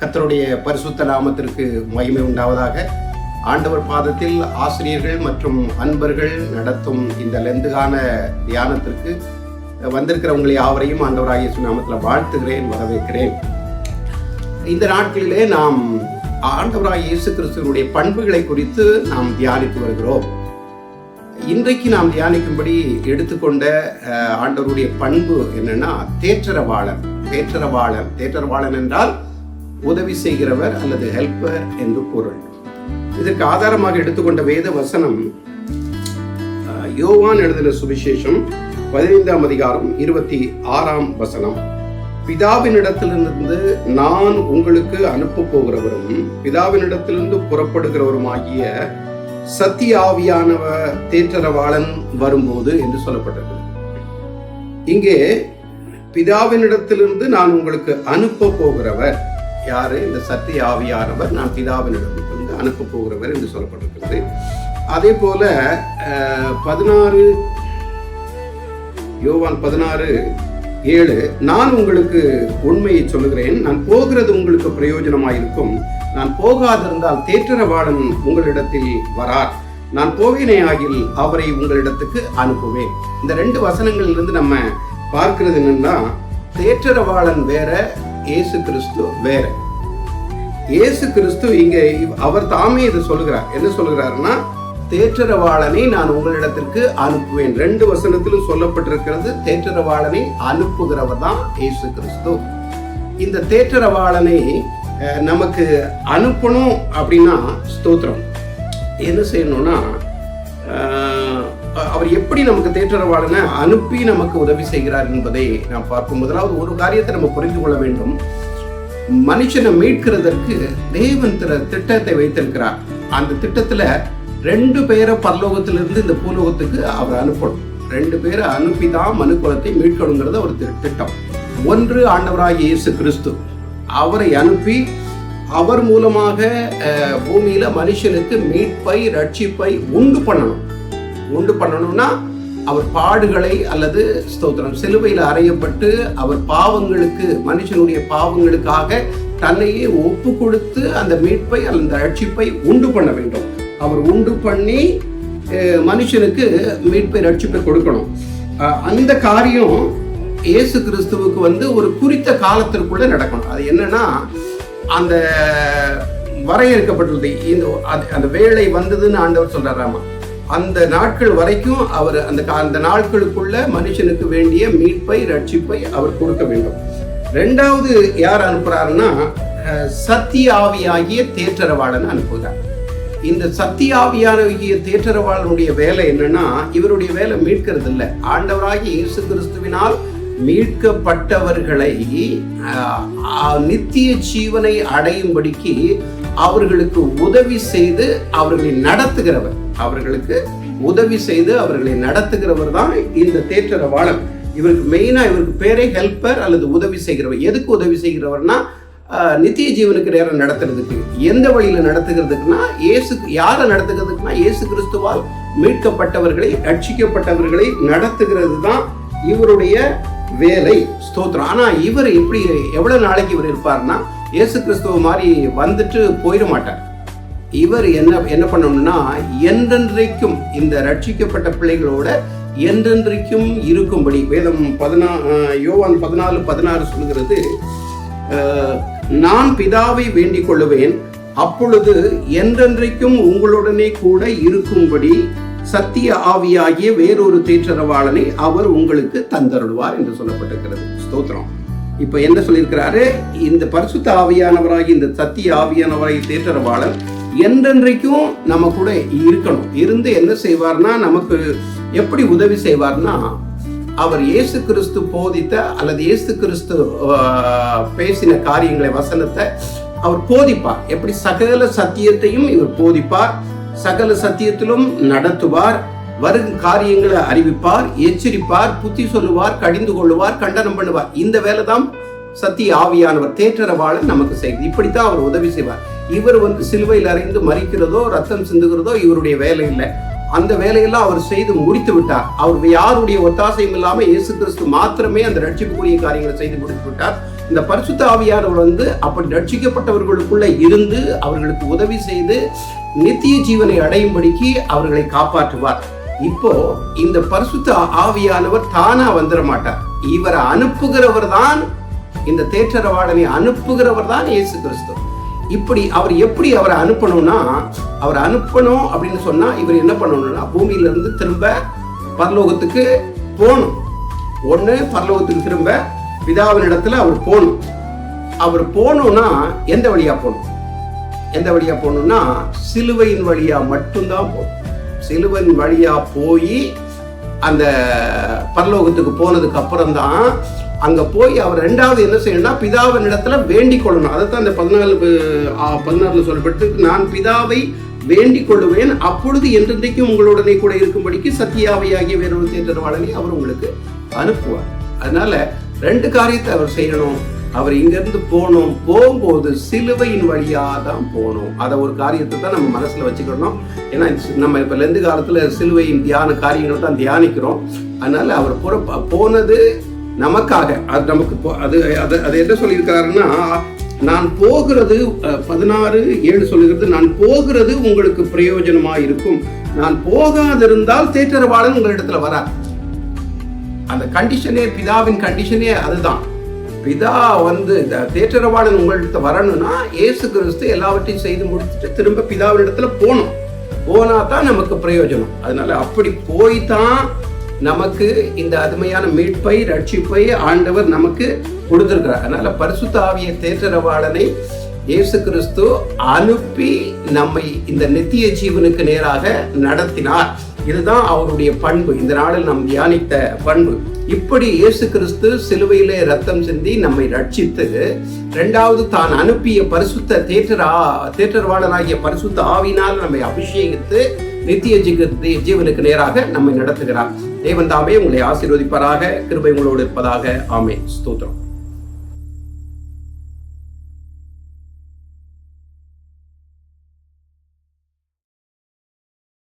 கத்தருடைய பரிசுத்த நாமத்திற்கு மகிமை உண்டாவதாக. ஆண்டவர் பாதத்தில் ஆசிரியர்கள் மற்றும் அன்பர்கள் நடத்தும் இந்த லெந்துகான தியானத்திற்கு வந்திருக்கிறவங்களை யாவரையும் ஆண்டவராகிய இயேசு நாமத்தில் வாழ்த்துகிறேன் வரவேற்கிறேன். இந்த நாட்களிலே நாம் ஆண்டவராக இயேசு கிறிஸ்துவனுடைய பண்புகளை குறித்து நாம் தியானித்து வருகிறோம். இன்றைக்கு நாம் தியானிக்கும்படி எடுத்துக்கொண்ட ஆண்டவருடைய பண்பு என்னன்னா தேற்றரவாளன் தேற்றரவாளன். தேற்றரவாளன் என்றால் உதவி செய்கிறவர் அல்லது ஹெல்ப்பர் என்று பொருள். இதற்கு ஆதாரமாக எடுத்துக்கொண்ட வேத வசனம் யோவான் எழுதின சுவிசேஷம் பதினைந்தாம் அதிகாரம் இருபத்தி ஆறாம் வசனம். பிதாவினிடத்திலிருந்து நான் உங்களுக்கு அனுப்ப போகிறவரும் பிதாவினிடத்திலிருந்து புறப்படுகிறவருமாகிய சத்திய ஆவியானவ தேற்றரவாளன் வரும்போது என்று சொல்லப்பட்டிருக்கு இங்கே பிதாவினிடத்திலிருந்து நான் உங்களுக்கு அனுப்ப போகிறவர் யாரு? இந்த சத்திய ஆவியானவர் நான் பிதாவினிடத்திலிருந்து அனுப்ப போகிறவர் என்று சொல்லப்பட்டிருக்கிறது. அதே போல பதினாறு யோவான் பதினாறு ஏழு நான் உங்களுக்கு உண்மையை சொல்லுகிறேன். நான் போகிறது உங்களுக்கு பிரயோஜனமாயிருக்கும். நான் போகாதிருந்தால் தேற்றரவாளன் உங்களிடத்தில் வரார். நான் போவேனே ஆகில் அவரை உங்களிடத்துக்கு அனுப்புவேன். இந்த ரெண்டு வசனங்களிலிருந்து நம்ம பார்க்கிறது என்னன்னா தேற்றரவாளன் வேற இயேசு கிறிஸ்து வேற. இயேசு கிறிஸ்து இங்க அவர் தாமே இது சொல்லுகிறார் என்ன சொல்லுகிறாருன்னா தேற்றரவாளனை நான் உங்களிடத்திற்கு அனுப்புவேன். ரெண்டு வசனத்திலும் சொல்லப்பட்டிருக்கிறது தேற்றரவாளனை அனுப்புகிறவர் தான் இயேசு கிறிஸ்து இந்த தேற்றரவாளனை நமக்கு அனுப்பணும் அப்படின்னா ஸ்தோத்திரம். என்ன செய்யணும்னா அவர் எப்படி நமக்கு தேற்றரவாளனை அனுப்பி நமக்கு உதவி செய்கிறார் என்பதை நாம் பார்க்கும். முதலாவது ஒரு காரியத்தை நம்ம புரிந்து கொள்ள வேண்டும். மனுஷனை மீட்கிறதற்கு தேவன் திற திட்டத்தை வைத்திருக்கிறார். அந்த திட்டத்துல ரெண்டு பேரை பரலோகத்திலிருந்து இந்த பூலோகத்துக்கு அவர் அனுப்பணும். ரெண்டு பேரை அனுப்பி தான் மனுக்குலத்தை மீட்கணுங்கிறது ஒரு திட்டம். ஒன்று ஆண்டவராக இயேசு கிறிஸ்து. அவரை அனுப்பி அவர் மூலமாக பூமியில மனுஷனுக்கு மீட்பை ரட்சிப்பை உண்டு பண்ணணும். உண்டு பண்ணணும்னா அவர் பாடுகளை அல்லது ஸ்தோத்திரம். சிலுவையில் அறையப்பட்டு அவர் பாவங்களுக்கு மனுஷனுடைய பாவங்களுக்காக தன்னையே ஒப்பு கொடுத்து அந்த மீட்பை அந்த ரட்சிப்பை உண்டு பண்ண வேண்டும். அவர் உண்டு பண்ணி மனுஷனுக்கு மீட்பை ரட்சிப்பை கொடுக்கணும். அந்த காரியம் இயேசு கிறிஸ்துவுக்கு வந்து ஒரு குறித்த காலத்திற்குள்ள நடக்கணும். அது என்னன்னா அந்த வரையறுக்கப்பட்டுள்ளது. இந்த அது- அந்த வேலை வந்ததுன்னு ஆண்டவர் சொல்றாராமா அந்த நாட்கள் வரைக்கும் அவர் அந்த அந்த நாட்களுக்குள்ள மனுஷனுக்கு வேண்டிய மீட்பை ரட்சிப்பை அவர் கொடுக்க வேண்டும். ரெண்டாவது யார் அனுப்புறாருன்னா சத்தியாவியாகிய ஆவியாகிய தேற்றரவாளன் அனுப்புகிறார். இந்த சத்தியாவியாகிய தேற்றரவாளனுடைய வேலை என்னன்னா இவருடைய வேலை மீட்கிறது இல்லை ஆண்டவராகிய இயேசு கிறிஸ்துவினால் மீட்கப்பட்டவர்களை நித்திய ஜீவனை அடையும்படிக்கு அவர்களுக்கு உதவி செய்து அவர்களை நடத்துகிறவர். அவர்களுக்கு உதவி செய்து அவர்களை நடத்துகிறவர் தான் இந்த தேற்றரவாளன் இவருக்கு மெயினாக இவருக்கு பேரே ஹெல்ப்பர் அல்லது உதவி செய்கிறவர். எதுக்கு உதவி செய்கிறவர்னா நித்திய ஜீவனுக்கு நேரம் நடத்துறதுக்கு. எந்த வழியில் நடத்துகிறதுக்குன்னா இயேசு யாரை நடத்துகிறதுக்குன்னா இயேசு கிறிஸ்துவால் மீட்கப்பட்டவர்களை ரட்சிக்கப்பட்டவர்களை நடத்துகிறது தான் இவருடைய வேலை. ஸ்தோத்திரம். ஆனால் இவர் எப்படி எவ்வளோ நாளைக்கு இவர் இருப்பார்னா இயேசு கிறிஸ்துவ மாதிரி வந்துட்டு போயிட மாட்டார். இவர் என்ன என்ன பண்ணணும்னா என்றென்றைக்கும் இந்த ரட்சிக்கப்பட்ட பிள்ளைகளோட என்றென்றைக்கும் இருக்கும்படி வேதம் பதினா யோவான் பதினாலு பதினாறு சொல்கிறது நான் பிதாவை வேண்டிக் கொள்ளுவேன் அப்பொழுது என்றென்றைக்கும் உங்களுடனே கூட இருக்கும்படி சத்திய ஆவியாகிய வேறொரு தேற்றரவாளனை அவர் உங்களுக்கு தந்தருள்வார் என்று சொல்லப்பட்டிருக்கிறது. ஸ்தோத்திரம். இப்ப என்ன சொல்லியிருக்கிறாரு? இந்த பரிசுத்த ஆவியானவராகி இந்த சத்திய ஆவியானவராகி தேற்றரவாளன் என்றென்றைக்கும் நம்ம கூட இருக்கணும். இருந்து என்ன செய்வார்னா நமக்கு எப்படி உதவி செய்வார்னா அவர் இயேசு கிறிஸ்து போதித்த அல்லது இயேசு கிறிஸ்து பேசின காரியங்களை வசனத்தை அவர் போதிப்பார். எப்படி? சகல சத்தியத்தையும் இவர் போதிப்பார். சகல சத்தியத்திலும் நடத்துவார். வரும் காரியங்களை அறிவிப்பார் எச்சரிப்பார் புத்தி சொல்லுவார் கடிந்து கொள்ளுவார் கண்டனம் பண்ணுவார். இந்த வேலை தான் சத்திய ஆவியானவர் தேற்றரவாளன் நமக்கு செய்யுது இப்படித்தான் அவர் உதவி செய்வார். இவர் வந்து சிலுவையில் அறைந்து மறிக்கிறதோ ரத்தம் சிந்துகிறதோ இவருடைய வேலை இல்லை. அந்த வேலையெல்லாம் அவர் செய்து முடித்து விட்டார். அவர் யாருடைய ஒத்தாசையும் இல்லாமல் இயேசு கிறிஸ்து மாத்திரமே அந்த ரட்சிப்புக்குரிய காரியங்களை செய்து முடித்து விட்டார். இந்த பரிசுத்த ஆவியானவர் வந்து அப்படி ரட்சிக்கப்பட்டவர்களுக்குள்ள இருந்து அவர்களுக்கு உதவி செய்து நித்திய ஜீவனை அடையும்படிக்கு அவர்களை காப்பாற்றுவார். இப்போ இந்த பரிசுத்த ஆவியானவர் தானா வந்துட மாட்டார். இவரை அனுப்புகிறவர் தான் இந்த தேற்றரவாடனை அனுப்புகிறவர் தான் இயேசு கிறிஸ்து. இப்படி அவர் எப்படி அவரை அனுப்பணும்னா அவர் அனுப்பணும் அப்படின்னு சொன்னா இவர் என்ன பண்ணணும்னா பூமியில இருந்து திரும்ப பரலோகத்துக்கு போகணும். ஒண்ணு பரலோகத்துக்கு திரும்ப பிதாவின் இடத்துல அவர் போகணும். அவர் போகணும்னா எந்த வழியா போகணும்? எந்த வழியா போகணும்னா சிலுவையின் வழியா மட்டும்தான் போகணும். சிலுவன் வழியா போய் அந்த பரலோகத்துக்கு போனதுக்கு அப்புறம் தான் அங்க போய் அவர் ரெண்டாவது என்ன செய்யணும்னா பிதாவின் இடத்துல வேண்டிக் கொள்ளணும். அதைத்தான் அந்த பதினாலு பதினாறுல சொல்லப்பட்டு நான் பிதாவை வேண்டிக் கொள்ளுவேன். அப்பொழுது என்றென்றைக்கும் உங்களுடனே கூட இருக்கும்படிக்கு சத்தியாவையாகிய வேறொரு தேர்தல்வாளனை அவர் உங்களுக்கு அனுப்புவார். அதனால ரெண்டு காரியத்தை அவர் செய்யணும். அவர் இங்கிருந்து போகணும் போகும்போது சிலுவையின் வழியாக தான் போகணும் அதை ஒரு காரியத்தை தான் நம்ம மனசில் வச்சுக்கணும். ஏன்னா நம்ம இப்போ லெந்து காலத்தில் சிலுவையின் தியான காரியங்களை தான் தியானிக்கிறோம். அதனால அவர் புற போனது நமக்காக. அது நமக்கு போ- அது அது அது என்ன சொல்லியிருக்காருன்னா நான் போகிறது பதினாறு ஏழு சொல்லுகிறது நான் போகிறது உங்களுக்கு பிரயோஜனமா இருக்கும். நான் போகாதிருந்தால் தேற்றரவாளன் உங்களிடத்துல வரார். அந்த கண்டிஷனே பிதாவின் கண்டிஷனே அதுதான். பிதா வந்து இந்த தேற்றரவாளன் உங்கள்கிட்ட வரணும்னா ஏசு கிறிஸ்து எல்லாவற்றையும் செய்து முடிச்சுட்டு திரும்ப பிதாவின் இடத்துல போகணும். போனா தான் நமக்கு பிரயோஜனம். அதனால அப்படி போய் தான் நமக்கு இந்த அருமையான மீட்பை ரட்சிப்பை ஆண்டவர் நமக்கு கொடுத்துருக்கிறார். அதனால பரிசுத்தாவிய தேற்றரவாளனை இயேசு கிறிஸ்து அனுப்பி நம்மை இந்த நித்திய ஜீவனுக்கு நேராக நடத்தினார். இதுதான் அவருடைய பண்பு. இந்த நாளில் நாம் தியானித்த பண்பு. இப்படி இயேசு கிறிஸ்து சிலுவையிலே ரத்தம் சிந்தி நம்மை ரட்சித்து ரெண்டாவது தான் அனுப்பிய பரிசுத்த தேற்றரா தேற்றரவாளனாகிய பரிசுத்த ஆவினால் நம்மை அபிஷேகித்து நித்திய ஜீக ஜீவனுக்கு நேராக நம்மை நடத்துகிறார். தேவன் தாமே உங்களை ஆசீர்வதிப்பாராக கிருபை உங்களோடு இருப்பதாக. ஆமே ஸ்தோத்திரம்.